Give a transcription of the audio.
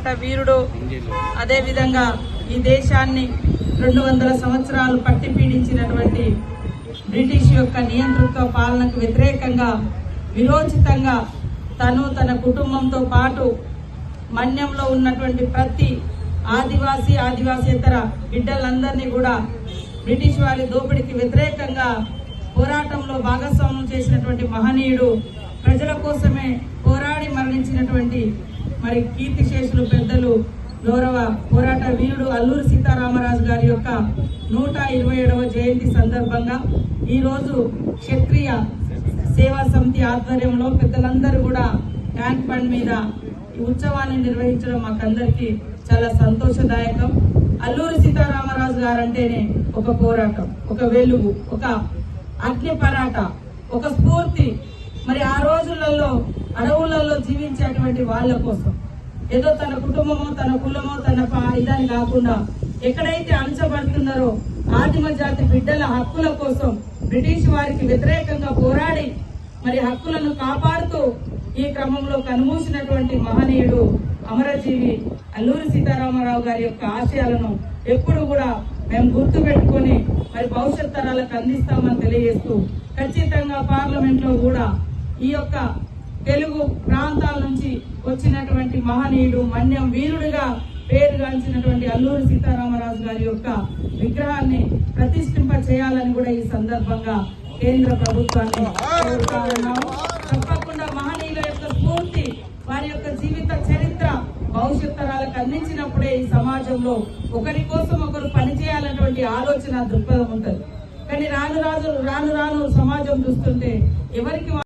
పోరాట వీరుడు. అదేవిధంగా ఈ దేశాన్ని రెండు వందల సంవత్సరాలు పట్టి పీడించినటువంటి బ్రిటిష్ యొక్క నియంతృత్వ పాలనకు వ్యతిరేకంగా విరోచితంగా తను తన కుటుంబంతో పాటు మన్యంలో ఉన్నటువంటి ప్రతి ఆదివాసీ ఆదివాసేతర బిడ్డలందరినీ కూడా బ్రిటిష్ వారి దోపిడీకి వ్యతిరేకంగా పోరాటంలో భాగస్వామ్యం చేసినటువంటి మహనీయుడు ప్రజల కోసమే పోరాడి స్పందించినటువంటి మరి కీర్తిశేషులు పెద్దలు గౌరవ పోరాట వీరుడు అల్లూరు సీతారామరాజు గారి యొక్క నూట ఇరవై ఏడవ జయంతి సందర్భంగా ఈరోజు క్షత్రియ సేవా సమితి ఆధ్వర్యంలో పెద్దలందరూ కూడా ట్యాంక్ బండ్ మీద ఈ ఉత్సవాన్ని నిర్వహించడం మాకందరికీ చాలా సంతోషదాయకం. అల్లూరి సీతారామరాజు గారంటేనే ఒక పోరాటం ఒక వెలుగు ఒక అగ్ని పరాట ఒక స్ఫూర్తి. మరి ఆ రోజులలో అడవులలో జీవించేటువంటి వాళ్ళ కోసం. ఏదో తన కుటుంబమో తన కులమో తన పా- ఇదని కాకుండా ఎక్కడైతే అణచబడుతున్నారో ఆదిమ జాతి బిడ్డల హక్కుల కోసం బ్రిటిష్ వారికి వ్యతిరేకంగా పోరాడి మరి హక్కులను కాపాడుతూ ఈ క్రమంలో కనుమూసినటువంటి మహనీయుడు అమరజీవి అల్లూరి సీతారామరావు గారి యొక్క ఆశయాలను ఎప్పుడు కూడా మేము గుర్తు పెట్టుకొని మరి భవిష్యత్ తరాలకు అందిస్తామని తెలియజేస్తూ ఖచ్చితంగా పార్లమెంట్లో కూడా ఈ యొక్క తెలుగు ప్రాంతాల నుంచి వచ్చినటువంటి మహనీయుడు మన్యం వీరుడిగా పేరుగాంచినటువంటి అల్లూరి సీతారామరాజు గారి యొక్క విగ్రహాన్ని ప్రతిష్ఠింప చేయాలని కూడా ఈ సందర్భంగా కేంద్ర ప్రభుత్వాన్ని కోరుతా ఉన్నాము. తప్పకుండా మహనీయుల యొక్క స్ఫూర్తి వారి యొక్క జీవిత చరిత్ర భవిష్యత్ తరాలకు అందించినప్పుడే ఈ సమాజంలో ఒకరి కోసం ఒకరు పనిచేయాలన్నటువంటి ఆలోచన దృక్పథం ఉంటుంది. కానీ రాను రాజు రాను రాను సమాజం చూస్తుంటే ఎవరికి